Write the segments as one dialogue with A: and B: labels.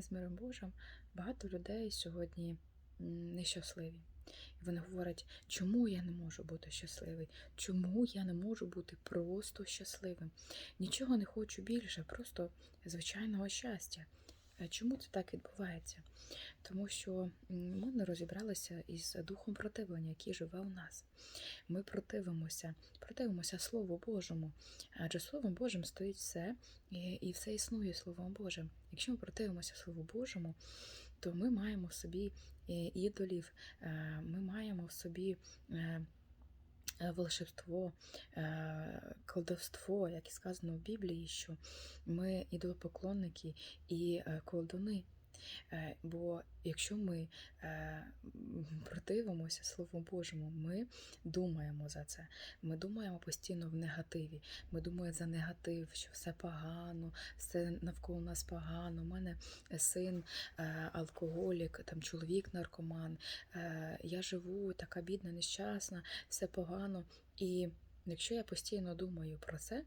A: з миром Божим багато людей сьогодні нещасливі. І вони говорять, чому я не можу бути щасливий? Чому я не можу бути просто щасливим? Нічого не хочу більше, просто звичайного щастя. Е, Чому це так відбувається? Тому що ми не розібралися із духом противлення, який живе у нас. Ми противимося, противимося Слову Божому, адже Словом Божим стоїть все, і, все існує Словом Божим. Якщо ми противимося Слову Божому, то ми маємо в собі е, ідолів, е, ми маємо в собі. Е, Волшебство, е, колдовство, як і сказано в Біблії, що ми ідолопоклонники і е, колдуни. Е, Бо якщо ми е, противимося Слову Божому, ми думаємо за це. Ми думаємо постійно в негативі. Ми думаємо за негатив, що все погано, все навколо нас погано. У мене син е, алкоголік, там чоловік наркоман. Я живу така бідна, нещасна, все погано. І якщо я постійно думаю про це,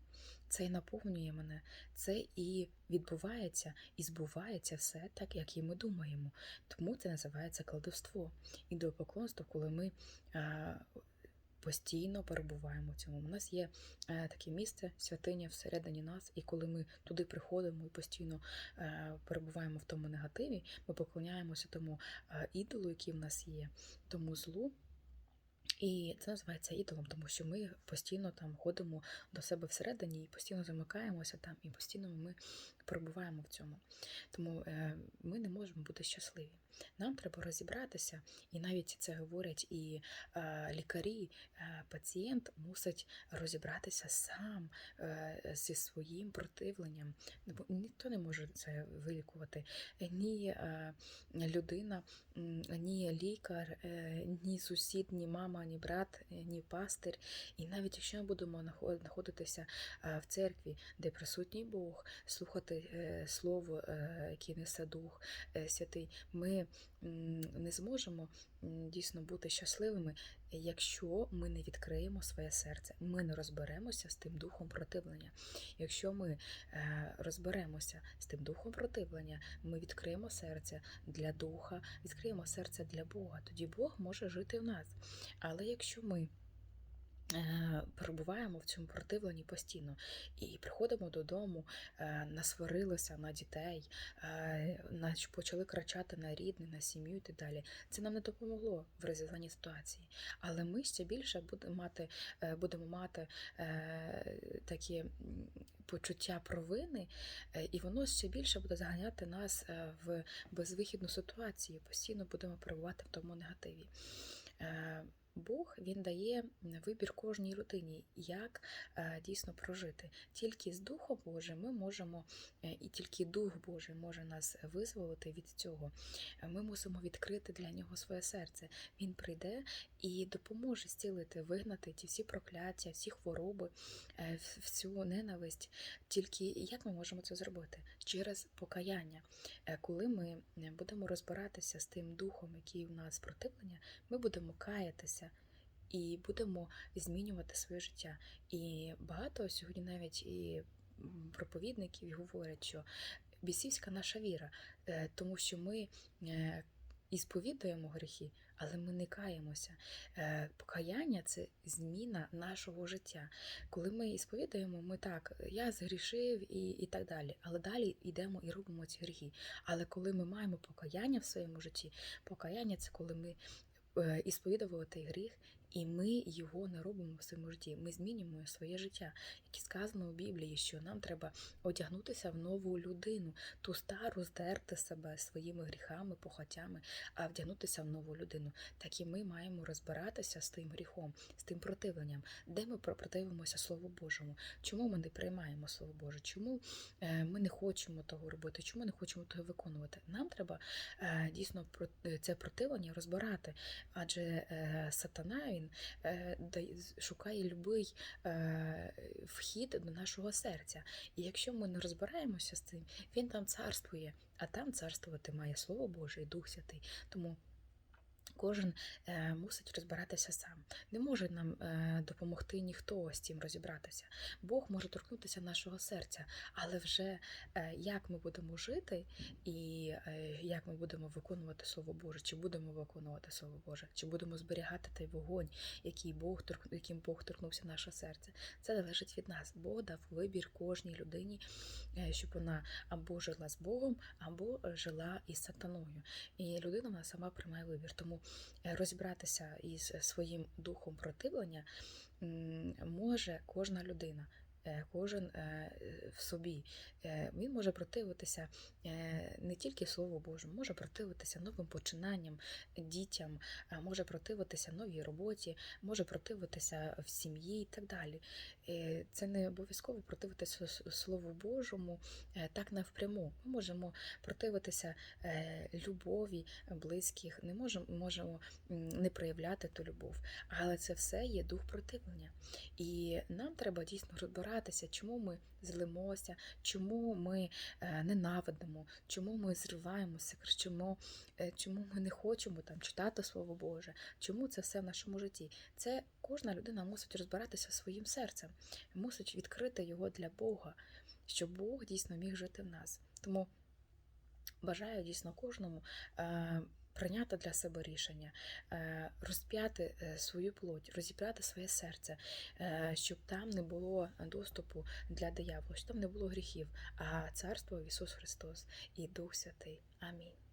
A: це і наповнює мене, це і відбувається, і збувається все так, як і ми думаємо. Тому це називається кладовство. Ідеопоклонство, коли ми е, постійно перебуваємо в цьому. У нас є е, таке місце, святиня всередині нас, і коли ми туди приходимо і постійно е, перебуваємо в тому негативі, ми поклоняємося тому е, ідолу, який в нас є, тому злу. І це називається ідолом, тому що ми постійно там ходимо до себе всередині і постійно замикаємося там, і постійно ми перебуваємо в цьому. Тому е, ми не можемо бути щасливі. Нам треба розібратися, і навіть це говорять і е, лікарі, е, пацієнт мусить розібратися сам е, зі своїм противленням. Бо ніхто не може це вилікувати. Ні людина, ні лікар, ні сусід, ні мама, ні брат, ні пастир. І навіть якщо ми будемо нахо- знаходитися в церкві, де присутній Бог, слухати слово, яке несе Дух Святий, ми не зможемо дійсно бути щасливими, якщо ми не відкриємо своє серце, ми не розберемося з тим духом противлення. Якщо ми е, розберемося з тим духом противлення, ми відкриємо серце для духа, відкриємо серце для Бога, тоді Бог може жити в нас. Але якщо ми перебуваємо в цьому противленні постійно і приходимо додому, е, насварилися на дітей, е, почали кричати на рідних, на сім'ю і так далі. Це нам не допомогло в розв'язанні ситуації. Але ми ще більше будемо мати, е, будемо мати е, такі почуття провини, е, і воно ще більше буде заганяти нас е, в безвихідну ситуацію. Постійно будемо перебувати в тому негативі. Бог він дає вибір кожній людині, як е, дійсно прожити. Тільки з Духом Божим ми можемо, е, і тільки Дух Божий може нас визволити від цього. Е, Ми мусимо відкрити для нього своє серце. Він прийде і допоможе зцілити, вигнати ті всі прокляття, всі хвороби, всю ненависть. Тільки як ми можемо це зробити? Через покаяння. Коли ми будемо розбиратися з тим духом, який у нас противлення, ми будемо каятися і будемо змінювати своє життя. І багато сьогодні навіть і проповідників говорять, що бісівська наша віра, е, тому що ми е, і сповідуємо гріхи, але ми не каємося. Е, Покаяння це зміна нашого життя. Коли ми ісповідуємо, ми так, я згрішив і, і так далі. Але далі йдемо і робимо ці гріхи. Але коли ми маємо покаяння в своєму житті, покаяння це коли ми е, ісповідували той гріх, і ми його не робимо в своєму житті. Ми змінюємо своє життя. Як і сказано у Біблії, що нам треба одягнутися в нову людину, ту стару здерти себе своїми гріхами, похотями, а вдягнутися в нову людину. Так і ми маємо розбиратися з тим гріхом, з тим противленням, де ми противимося Слову Божому. Чому ми не приймаємо Слово Боже? Чому е, ми не хочемо того робити? Чому не хочемо того виконувати? Нам треба е, дійсно це противлення розбирати, адже е, сатана він е, шукає любий е, вхід до нашого серця. І якщо ми не розбираємося з цим, він там царствує, а там царствувати має Слово Боже і Дух Святий. Тому Кожен е, мусить розбиратися сам. Не може нам е, допомогти ніхто з цим розібратися. Бог може торкнутися нашого серця, але вже е, як ми будемо жити і як ми будемо виконувати Слово Боже, чи будемо виконувати Слово Боже, чи будемо зберігати той вогонь, який Бог яким Бог торкнувся наше серце. Це залежить від нас. Бог дав вибір кожній людині, щоб вона або жила з Богом, або жила із сатаною. І людина вона сама приймає вибір. Тому розібратися із своїм духом противлення може кожна людина. Е, Кожен е, в собі Е, він може противитися не тільки Слову Божому, може противитися новим починанням, дітям, може противитися новій роботі, може противитися в сім'ї і так далі. Це не обов'язково противитися Слову Божому так навпряму. Ми можемо противитися любові близьких, не можемо, можемо не проявляти ту любов, але це все є дух противлення. І нам треба дійсно розбиратися, чому ми злимося, чому ми е, ненавидимо, чому ми зриваємося, чому, е, чому ми не хочемо там читати Слово Боже, чому це все в нашому житті. Це кожна людина мусить розбиратися своїм серцем, мусить відкрити його для Бога, щоб Бог дійсно міг жити в нас. Тому бажаю дійсно кожному. Прийняти для себе рішення, е, розп'яти е, свою плоть, розіп'яти своє серце, е, щоб там не було доступу для диявола, щоб там не було гріхів, а царство Ісус Христос і Дух Святий. Амінь.